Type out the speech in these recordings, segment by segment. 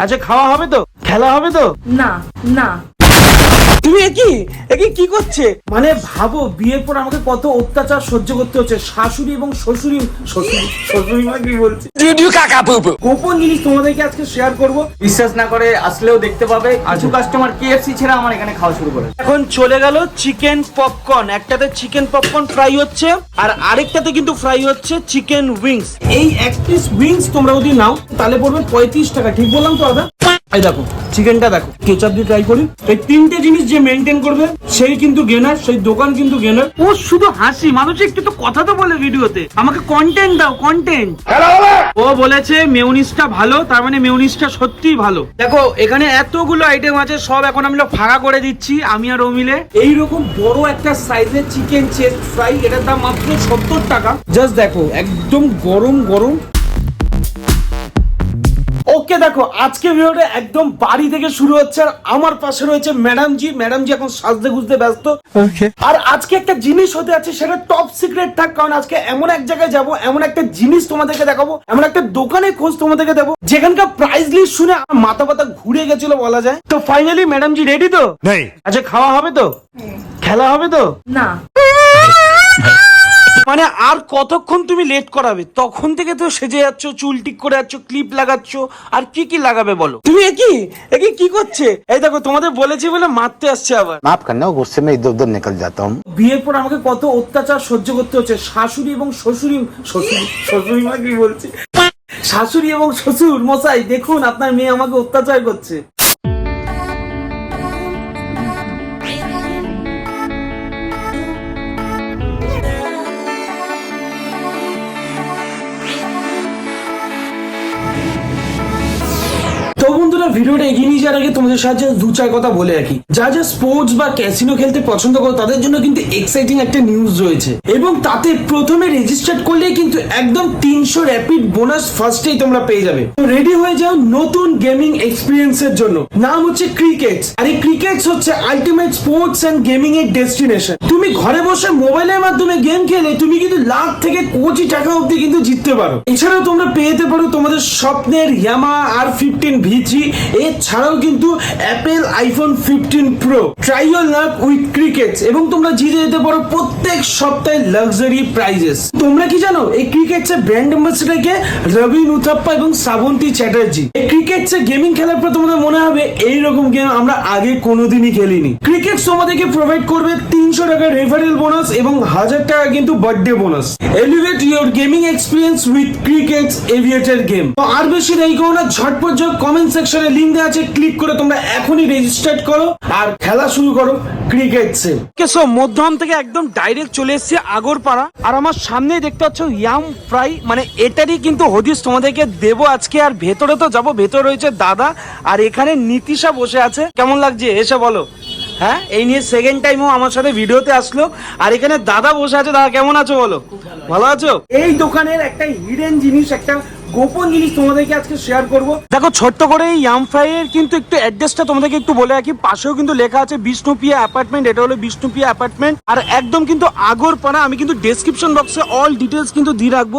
আচ্ছা খাওয়া হবে তো? খেলা হবে তো? না না। তুমি একই একই কি করছে? মানে ভাবো বিয়ের পর আমাকে কত অত্যাচার সহ্য করতে হচ্ছে। শাশুড়ি এবং শ্বশুরি শ্বশুরি শ্বশুরি মা কি বলছে? গোপন জিনিস তোমাদেরকে আজকে শেয়ার করব। বিশ্বাস না করে আসলেও দেখতে পাবে। কিছু কাস্টমার কেএফসি ছেড়ে আমার এখানে খাওয়া শুরু করে এখন চলে গেল চিকেন পপকর্ন একটাতে চিকেন পপকর্ন ফ্রাই হচ্ছে আর আরেকটাতে কিন্তু ফ্রাই হচ্ছে চিকেন উইংস এই এক পিস উইংস তোমরা যদি নাও তাহলে পড়বে পঁয়ত্রিশ টাকা। ঠিক বললাম তো দাদা এই দেখো চিকেনটা দেখো কেচাপ দিয়ে ট্রাই করি। এই তিনটে জিনিস যে মেনটেন করবে সেই কিন্তু গেনার সেই দোকান কিন্তু গেনার ও শুধু হাসি। মানুষ একটু তো কথা তো বলে ভিডিওতে। আমাকে কন্টেন্ট দাও কন্টেন্ট ও বলেছে মেউনিসটা ভালো তার মানে মেউনিসটা সত্যিই ভালো। দেখো এখানে এতগুলো আইটেম আছে সব এখন আমি ফাঁকা করে দিচ্ছি আমি আর ও মিলে। এইরকম বড় একটা সাইজের চিকেন চেস্ট ফ্রাই এটার দাম মাত্র সত্তর টাকা। জাস্ট দেখো একদম গরম গরম। দেখো আজকে ভিডিওটা একদম বাড়ি থেকে শুরু হচ্ছে আর আমার পাশে রয়েছে ম্যাডাম জি ম্যাডাম জি এখন সাজতে গুজতে ব্যস্ত। আর আজকে একটা জিনিস হতে আছে সেটা টপ সিক্রেট থাক কারণ আজকে এমন এক জায়গায় যাব এমন একটা জিনিস তোমাদেরকে দেখাবো এমন একটা দোকানে খোঁজ তোমাদেরকে দেবো যেখানকার প্রাইস লিস্ট শুনে আমার মাথা পাতা ঘুরে গেছিল বলা যায়। তো ফাইনালি ম্যাডাম জি রেডি তো আচ্ছা খাওয়া হবে তো? খেলা হবে তো? না। মানে আর কতক্ষণ তুমি লেট করাবে? তখন থেকে তো সেজে যাচ্ছ চুল ঠিক করে যাচ্ছ ক্লিপ লাগাচ্ছ আর কি কি লাগাবে বলো? তুমি কি একই কি করছে? এই দেখো তোমাদের বলেছি বলে মারতে আসছে আবার। মাফ করনা গুসসে মে ইদর উদর নিকল যাতা হুম। বিয়ের পর আমাকে কত অত্যাচার সহ্য করতে হচ্ছে। শাশুড়ি এবং শ্বশুরি শ্বশুরি শ্বশুরি মা কি বলছে? শাশুড়ি এবং শ্বশুর মশাই দেখুন আপনার মেয়ে আমাকে অত্যাচার করছে। ভিডিওটা এগিয়ে নিয়ে যাওয়ার আগে তোমাদের সাহায্যে দু চার কথা বলে রাখি। যা যা স্পোর্টস বা ক্যাসিনো খেলতে পছন্দ করো, তাদের জন্য কিন্তু এক্সাইটিং একটা নিউজ রয়েছে। এবং তাতে প্রথমে রেজিস্টার করলেই কিন্তু একদম তিনশো র্যাপিড বোনাস ফার্স্টেই তোমরা পেয়ে যাবে। তো রেডি হয়ে যাও নতুন গেমিং এক্সপিরিয়েন্স এর জন্য। নাম হচ্ছে ক্রিকেটস আর এই ক্রিকেটস হচ্ছে আলটিমেট স্পোর্টস এন্ড গেমিং এর ডেস্টিনেশন তুমি ঘরে বসে মোবাইলের মাধ্যমে গেম খেলে, তুমি কিন্তু লাখ থেকে কোটি টাকা অব্দি কিন্তু জিততে পারো। এছাড়াও তোমরা পেতে পারো তোমাদের স্বপ্নের Yamaha R fifteen V three এছাড়াও কিন্তু Apple iPhone fifteen pro try your luck with Crickex এবং তোমরা জিতে যেতে পারো প্রত্যেক সপ্তাহে লাক্সারি প্রাইজেস তোমরা কি জানো, এই ক্রিকেটস এর ব্র্যান্ড অ্যাম্বাসিডার কে রবি উথাপ্পা এবং শ্রাবন্তী চ্যাটার্জি। এই ক্রিকেটস এর গেমিং খেলার পর তোমাদের মনে হবে এইরকম গেম আমরা আগে কোনোদিনই খেলিনি। ক্রিকেট তোমাদেরকে প্রোভাইড করবে তিনশো টাকা রেফারেল বোনাস এবং হাজার টাকা কিন্তু birthday bonus elevate your gaming experience with Crickex Aviator game তো আর বেশি দেরি করো না, ঝটপট কমেন্ট সেকশনে লিঙ্ক দেওয়া আছে ক্লিক করে তোমরা এখনই রেজিস্টার করো আর খেলা শুরু করো ক্রিকেটসে সো মধ্যম থেকে একদম ডাইরেক্ট চলে এসেছি আগরপাড়া। আর আমার সামনেই দেখতে পাচ্ছ ইয়াম ফ্রাই মানে এটারই কিন্তু হদিস তোমাদেরকে দেবো আজকে। আর ভেতরে তো যাব ভেতরে রয়েছে দাদা আর এখানে নীতিশা বসে আছে। কেমন লাগছে? এসে বলো। হ্যাঁ এই নিয়ে সেকেন্ড টাইমও আমার সাথে ভিডিওতে আসলো। আর এখানে দাদা বসে আছে। দাদা কেমন আছো বলো? ভালো আছো? এই দোকানের একটা হিডেন জিনিস একটা গোপন জিনিস তোমাদেরকে আজকে শেয়ার করব। দেখো, ছোট্ট করে এই ইয়ামফ্রাইয়ের কিন্তু একটু অ্যাড্রেসটা তোমাদেরকে একটু বলে রাখি। পাশেও কিন্তু লেখা আছে বিষ্ণুপিয়া অ্যাপার্টমেন্ট এটা হলো বিষ্ণুপিয়া অ্যাপার্টমেন্ট আর একদম কিন্তু আগরপাড়া, আমি কিন্তু ডেসক্রিপশন বক্সে অল ডিটেলস কিন্তু দিয়ে রাখব।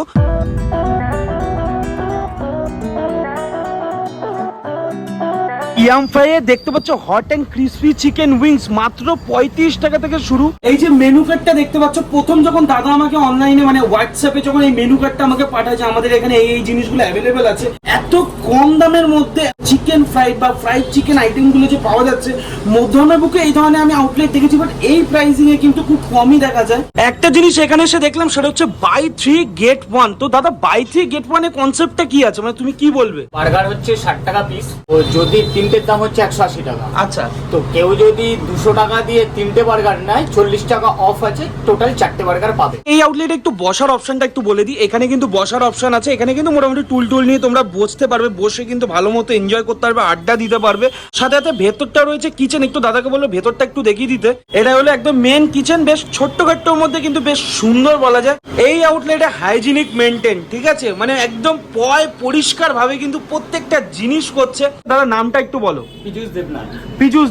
ইয়াম ফ্রাইয়ে দেখতে পাচ্ছ hot and crispy chicken wings মাত্র পঁয়ত্রিশ টাকা থেকে শুরু। এই যে মেনু কার্ডটা দেখতে পাচ্ছ, প্রথম যখন দাদা আমাকে অনলাইনে মানে হোয়াটসঅ্যাপে যখন এই মেনু কার্ডটা আমাকে পাঠায় আমাদের এখানে এই এই জিনিসগুলো অ্যাভেলেবেল আছে, এত কম দামের মধ্যে চিকেন ফ্রাইড বা ফ্রাইড চিকেন আইটেমগুলো যে পাওয়া যাচ্ছে মধ্যমের বুকে এই ধরনের আমি আউটলেট দেখেছি বাট এই প্রাইসিং এ কিন্তু খুব কমই দেখা যায়। একটা জিনিস এখানে এসে দেখলাম, সেটা হচ্ছে বাই থ্রি গেট ওয়ান তো দাদা বাই থ্রি গেট ওয়ানের কনসেপ্টটা কি আছে? মানে তুমি কি বলবে? বার্গার হচ্ছে ষাট টাকা পিস ও যদি তিনটের দাম হচ্ছে একশো আশি টাকা। আচ্ছা। তো কেউ যদি দুশো টাকা দিয়ে তিনটে বার্গার নেয় চল্লিশ টাকা অফ আছে টোটাল চারটে বার্গার পাবে। এই আউটলেটে একটু বসার অপশনটা একটু বলে দিই। এখানে কিন্তু বসার অপশন আছে। এখানে কিন্তু মোটামুটি টুল টুল নিয়ে তোমরা বসতে পারবে বসে কিন্তু ভালো মতো এনজয় করতে পারবে আড্ডা দিতে পারবে। সাথে সাথে ভেতরটা রয়েছে কিচেন একটু দাদাকে বলল ভেতরটা একটু দেখিয়ে দিতে। এটা হলো একদম মেন কিচেন বেশ ছোট্ট খাট্টোর মধ্যে কিন্তু বেশ সুন্দর বলা যায়। এই আউটলেটে হাইজিনিক মেনটেন ঠিক আছে? মানে একদম পয় পরিষ্কার ভাবে কিন্তু প্রত্যেকটা জিনিস করছে। দাদা নামটা একটু বলো। পিজুস দেবনাথ।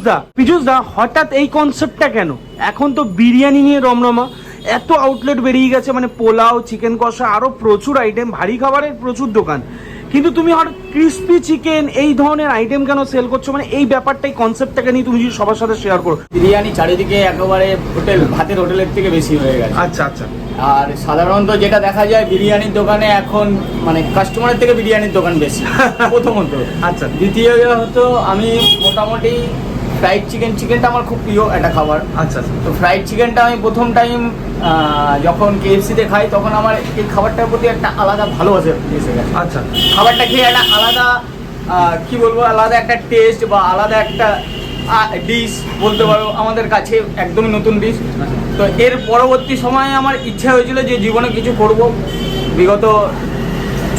দা পিজুস দা হঠাৎ এই কনসেপ্টটা কেন? এখন তো বিরিয়ানি নিয়ে রমরমা। এত আউটলেট বেরিয়ে গেছে মানে পোলাও চিকেন কষা আরও প্রচুর আইটেম ভারী খাবারের প্রচুর দোকান। কিন্তু তুমি আর ক্রিস্পি চিকেন এই ধরনের আইটেম কেন সেল করছ? মানে এই ব্যাপারটাই কনসেপ্টটাকে নিয়ে তুমি যদি সবার সাথে শেয়ার করো। বিরিয়ানি চারিদিকে একেবারে হোটেল ভাতের হোটেলের থেকে বেশি হয়ে গেছে। আচ্ছা আচ্ছা। আর সাধারণত যেটা দেখা যায় বিরিয়ানির দোকানে এখন মানে কাস্টমারের থেকে বিরিয়ানির দোকান বেশি প্রথমত। আচ্ছা। দ্বিতীয় হতো আমি মোটামুটি ফ্রাইড চিকেন চিকেনটা আমার খুব প্রিয় একটা খাবার। আচ্ছা তো ফ্রাইড চিকেনটা আমি প্রথম টাইম যখন কেএফসিতে খাই তখন আমার এই খাবারটার প্রতি একটা আলাদা ভালোবাসা এসে গেছে। আচ্ছা। খাবারটা খেয়ে একটা আলাদা কি বলব আলাদা একটা টেস্ট বা আলাদা একটা ডিশ বলতে পারো আমাদের কাছে একদমই নতুন ডিশ তো এর পরবর্তী সময়ে আমার ইচ্ছা হয়েছিল যে জীবনে কিছু করব। বিগত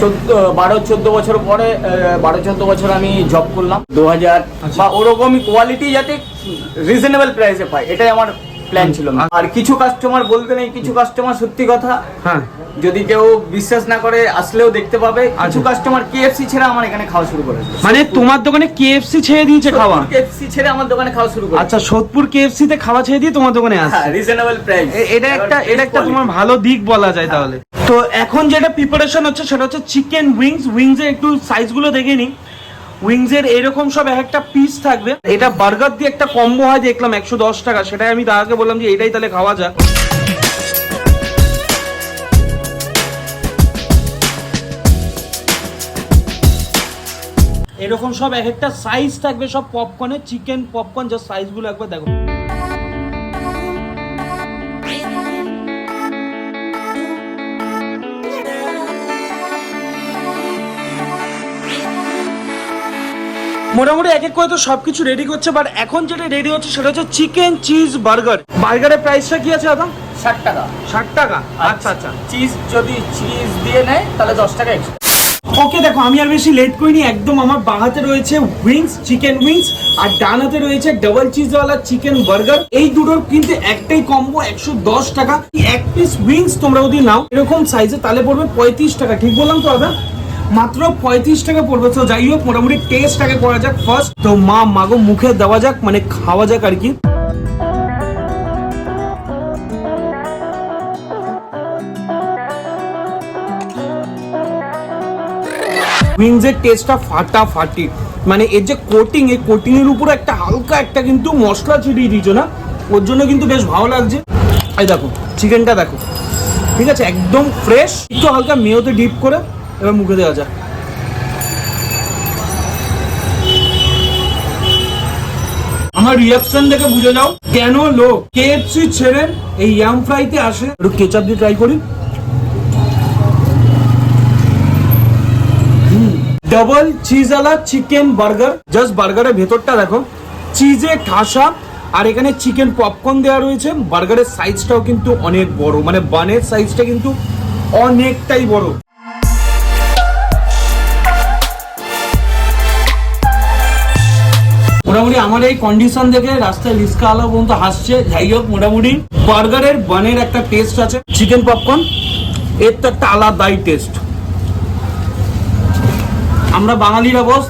চোদ্দ বারো, চোদ্দ বছর পরে বারো, চোদ্দ বছর আমি জব করলাম। দু হাজার, বা ওরকমই কোয়ালিটি যাতে রিজনেবল প্রাইসে পাই, এটাই আমার প্ল্যান ছিল। আর কিছু কাস্টমার বলতে নেই কিছু কাস্টমার সত্যি কথা হ্যাঁ। যদি কেউ বিশ্বাস না করে আসলেও দেখতে পাবে। কিছু আচ্ছা। কাস্টমার কেএফসি ছেড়ে আমার এখানে খাওয়া শুরু করেছে। মানে তোমার দোকানে কেএফসি ছেড়ে দিয়েছে খাওয়া? কেএফসি ছেড়ে আমার দোকানে খাওয়া শুরু করে আচ্ছা সোদপুর কেএফসি তে খাওয়া ছেড়ে দিয়ে তোমার দোকানে আসছে? হ্যাঁ রিজনেবল প্রাইস এটা একটা এটা একটা তোমার ভালো দিক বলা যায় তাহলে। তো এখন যেটা প্রিপারেশন হচ্ছে সেটা হচ্ছে চিকেন উইংস উইংস এর একটু সাইজগুলো দেখে নি উইংস এর এরকম সব এক একটা পিস থাকবে। এটা বার্গার দিয়ে একটা কম্বো হয়, দেখলাম একশো দশ টাকা। সেটাই আমি দাদাকে বললাম যে এটাই তাহলে খাওয়া যাক। এরকম সব এক একটা সাইজ থাকবে সব পপকর্নের চিকেন পপকর্ন যা সাইজগুলো একবার দেখো। মোটামুটি এক এক করে তো সবকিছু রেডি করছে বাট এখন যেটা রেডি হচ্ছে সেটা হচ্ছে চিকেন চিজ বার্গার বার্গারের প্রাইসটা কি আছে দাদা? ষাট টাকা। ষাট টাকা? আচ্ছা আচ্ছা। চিজ যদি চিজ দিয়ে নেয় তাহলে দশ টাকা এক্সট্রা ওকে দেখো আমি আর বেশি লেট করিনি একদম আমার বাহাতে রয়েছে উইংস চিকেন উইংস আর ডান হাতে রয়েছে ডাবল চিজওয়ালা চিকেন বার্গার এই দুটোর কিন্তু একটাই কম্বো একশো দশ টাকা। এক পিস উইংস তোমরা যদি নাও এরকম সাইজে তাহলে পড়বে পঁয়ত্রিশ টাকা। ঠিক বললাম তো দাদা? মাত্র পঁয়ত্রিশ টাকা পড়বে। তো যাই হোক, মোটামুটি টেস্ট আগে করা যাক ফার্স্ট তো মা, মাগো, মুখে দেওয়া যাক মানে খাওয়া যাক আর কি। উইংস এর টেস্টটা ফাটাফাটি। মানে এর যে কোটিং এই কোটিং এর উপরে একটা হালকা একটা কিন্তু মশলা ছিটিয়ে দিয়েছ না? ওর জন্য কিন্তু বেশ ভালো লাগছে। এই দেখো চিকেনটা দেখো। ঠিক আছে, একদম ফ্রেশ একটু হালকা মেয়োতে ডিপ করে। এবার মুখে দেওয়া যায় আমার রিয়াকশন দেখে বুঝে যাও কেন লোক কেএফসি ছেড়ে এই ইয়াম ফ্রাইতে আসে? একটু কেচাপ দিয়ে ট্রাই করি। ডাবল চিজওয়ালা চিকেন বার্গার জাস্ট বার্গারের ভেতরটা দেখো। চিজে ঠাসা, আর এখানে চিকেন পপকর্ন দেওয়া রয়েছে। বার্গারের সাইজটাও কিন্তু অনেক বড়। মানে বানের সাইজটা কিন্তু অনেকটাই বড়। মোটামুটি আমার এই কন্ডিশন দেখে রাস্তায় রিস্কা আলো পর্যন্ত হাসছে। যাই হোক মোটামুটি বার্গারের বানের একটা টেস্ট আছে। চিকেন পপকর্ন এর তো একটা আলাদাই টেস্ট আমরা বাঙালিরা বস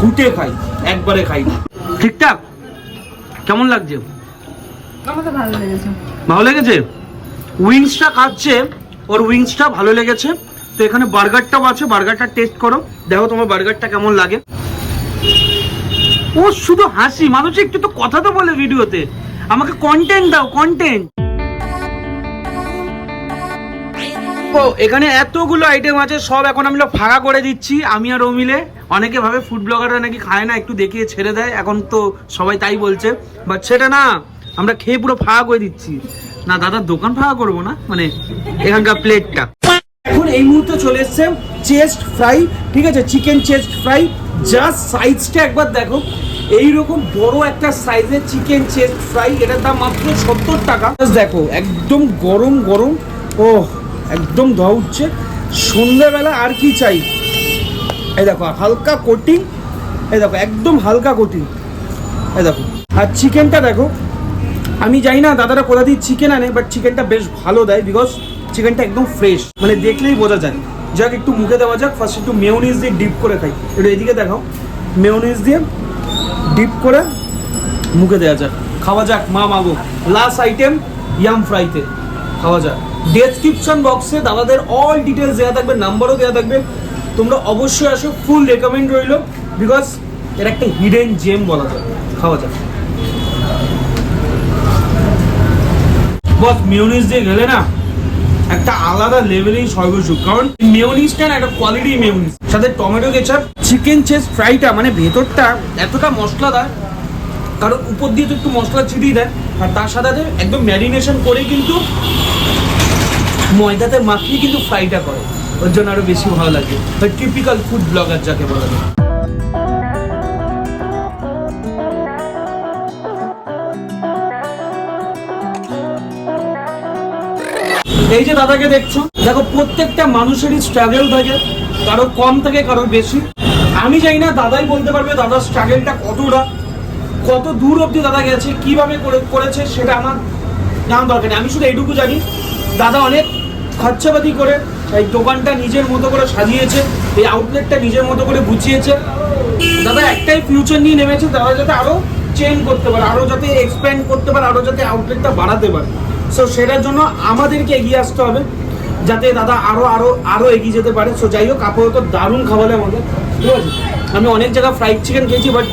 ঘুটে খাই একবারে খাই না। ঠিকঠাক? কেমন লাগছে? ভালো লেগেছে। ভালো লেগেছে? উইংসটা খাচ্ছে ওর উইংসটা ভালো লেগেছে। তো এখানে বার্গারটাও আছে বার্গারটা টেস্ট করো। দেখো তোমার বার্গারটা কেমন লাগে। ও শুধু হাসি। মানুষ একটু তো কথা তো বলে ভিডিওতে। আমাকে কন্টেন্ট দাও কন্টেন্ট ও, এখানে এতগুলো আইটেম আছে, সব এখন আমি ফাঁকা করে দিচ্ছি, আমি আর ও মিলে অনেকে ভাবে ফুড ব্লগাররা নাকি খায় না, একটু দেখিয়ে ছেড়ে দেয়, এখন তো সবাই তাই বলছে। বাট সেটা না, আমরা খেয়ে পুরো ফাঁকা করে দিচ্ছি। না, দাদার দোকান ফাঁকা করব না মানে এখানকার প্লেটটা এখন এই মুহূর্তে চলে এসছে চেস্ট ফ্রাই ঠিক আছে? চিকেন চেস্ট ফ্রাই জাস্ট সাইজটা একবার দেখো। এইরকম বড় একটা সাইজের চিকেন চেস্ট ফ্রাই এটার দাম মাত্র সত্তর টাকা। দেখো, একদম গরম গরম ও একদম ধোয়া উঠছে। সন্ধ্যাবেলা আর কি চাই? এই দেখো, হালকা কোটিং এই দেখো, একদম হালকা কোটিং এই দেখো, আর চিকেনটা দেখো, আমি জানি না দাদারা কোথা দিয়ে চিকেন আনে বাট চিকেনটা বেশ ভালো দেয় বিকজ চিকেনটা একদম ফ্রেশ মানে দেখলেই বোঝা যায়। যাক, একটু মুখে দেওয়া যাক ফার্স্ট একটু মেয়নিজ দিয়ে ডিপ করে খাই। একটু এদিকে দেখাও। মেয়নিজ দিয়ে ডিপ করে মুখে দেওয়া যাক। খাওয়া যাক, মা মাগো। লাস্ট আইটেম ইয়াম ফ্রাইতে খাওয়া যাক। ডেসক্রিপশন বক্সে দাদাদের অল ডিটেলস দেওয়া থাকবে নাম্বারও দেওয়া থাকবে। তোমরা অবশ্যই আসো ফুল রেকমেন্ড রইল বিকজ এর একটা হিডেন জেম বলা যায়। খাওয়া যাক। বস মিউনিস দিয়ে গেলে না? একটা আলাদা লেভেলেই সর্বসুখ কারণ মেয়নিসটা না একটা কোয়ালিটি মেয়নিস সাথে টমেটো কেচাপ চিকেন চেস ফ্রাইটা মানে ভেতরটা এতটা মশলাদার, কারণ উপর দিয়ে তো একটু মশলা ছিটিয়ে দেয়, আর তার সাথে একদম ম্যারিনেশন করে কিন্তু ময়দাতে মাখিয়ে কিন্তু ফ্রাইটা করে। ওর জন্য আরও বেশি ভালো লাগে। টিপিক্যাল ফুড ব্লগার যাকে বলা যায়। এই যে দাদাকে দেখছ, দেখো প্রত্যেকটা মানুষেরই স্ট্রাগল থাকে, কারও কম থাকে, কারও বেশি। আমি জানি না দাদাই বলতে পারবে দাদার স্ট্রাগলটা কতটা, কত দূর অবধি দাদা গেছে, কীভাবে করে করেছে সেটা আমার জানা দরকার নেই। আমি শুধু এইটুকু জানি, দাদা অনেক খরচাপাতি করে এই দোকানটা নিজের মতো করে সাজিয়েছে, এই আউটলেটটা নিজের মতো করে গুছিয়েছে। দাদা একটাই ফিউচার নিয়ে নেমেছে, দাদা যাতে আরও চেঞ্জ করতে পারে আরও যাতে এক্সপ্যান্ড করতে পারে, আরও যাতে আউটলেটটা বাড়াতে পারে। সো সেটার জন্য আমাদেরকে এগিয়ে আসতে হবে, যাতে দাদা আরও আরও আরও এগিয়ে যেতে পারে। সো যাই হোক, আপাতত দারুণ খাওয়ালে আমাদের ঠিক আছে? আমি অনেক জায়গায় ফ্রাইড চিকেন খেয়েছি বাট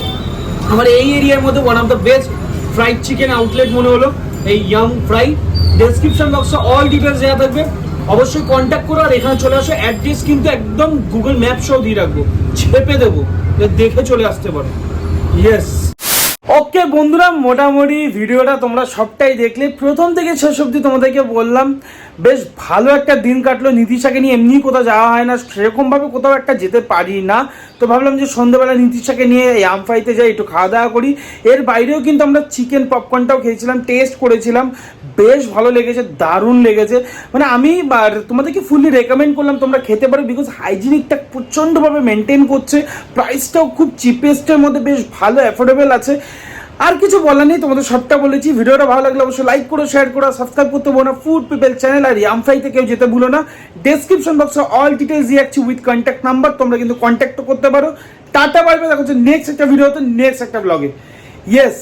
আমার এই এরিয়ার মধ্যে one of the best fried chicken outlet মনে হলো, এই ইয়াং ফ্রাই ডেসক্রিপশন বক্সে অল ডিটেলস দেওয়া থাকবে। অবশ্যই কন্ট্যাক্ট করো, আর এখানে চলে আসো। অ্যাড্রেস কিন্তু একদম গুগল ম্যাপ সহ দিয়ে রাখব। চেপে দেবো। দেখে চলে আসতে পারো। ইয়েস ওকে বন্ধুরা, মোটামুটি ভিডিওটা তোমরা সবটাই দেখলে। প্রথম থেকে শেষ অব্দি তোমাদেরকে বললাম, বেশ ভালো একটা দিন কাটলো। নীতিশাকে নিয়ে এমনি কোথাও যাওয়া হয় না, সেরকমভাবে কোথাও একটা যেতে পারি না। তো ভাবলাম যে সন্ধ্যাবেলা নীতিশাকে নিয়ে এই আমফাইতে যাই, একটু খাওয়া দাওয়া করি। এর বাইরেও কিন্তু আমরা চিকেন পপকর্নটাও খেয়েছিলাম টেস্ট করেছিলাম। বেশ ভালো লেগেছে, দারুণ লেগেছে। মানে আমি তোমাদেরকে ফুললি রেকমেন্ড করলাম, তোমরা খেতে পারো বিকজ হাইজিনিকটা প্রচণ্ডভাবে মেনটেন করছে। প্রাইসটাও খুব চিপেস্টের মধ্যে, বেশ ভালো অ্যাফোর্ডেবল আছে। আর কিছু বলার নেই, তোমাদের সবটা বলেছি। ভিডিওটা ভালো লাগলে অবশ্যই লাইক করো শেয়ার করো সাবস্ক্রাইব করতে বলো না। ফুড পিপেল চ্যানেল আর ইয়ামফ্রাইতে কেউ যেতে ভুলো না। ডেসক্রিপশন বক্সে অল ডিটেলস দিয়ে উইথ কন্ট্যাক্ট নাম্বার তোমরা কিন্তু কন্ট্যাক্টও করতে পারো। টাটা বাইবে দেখো নেক্সট একটা ভিডিও ভিডিওতে নেক্সট একটা ব্লগে ইয়েস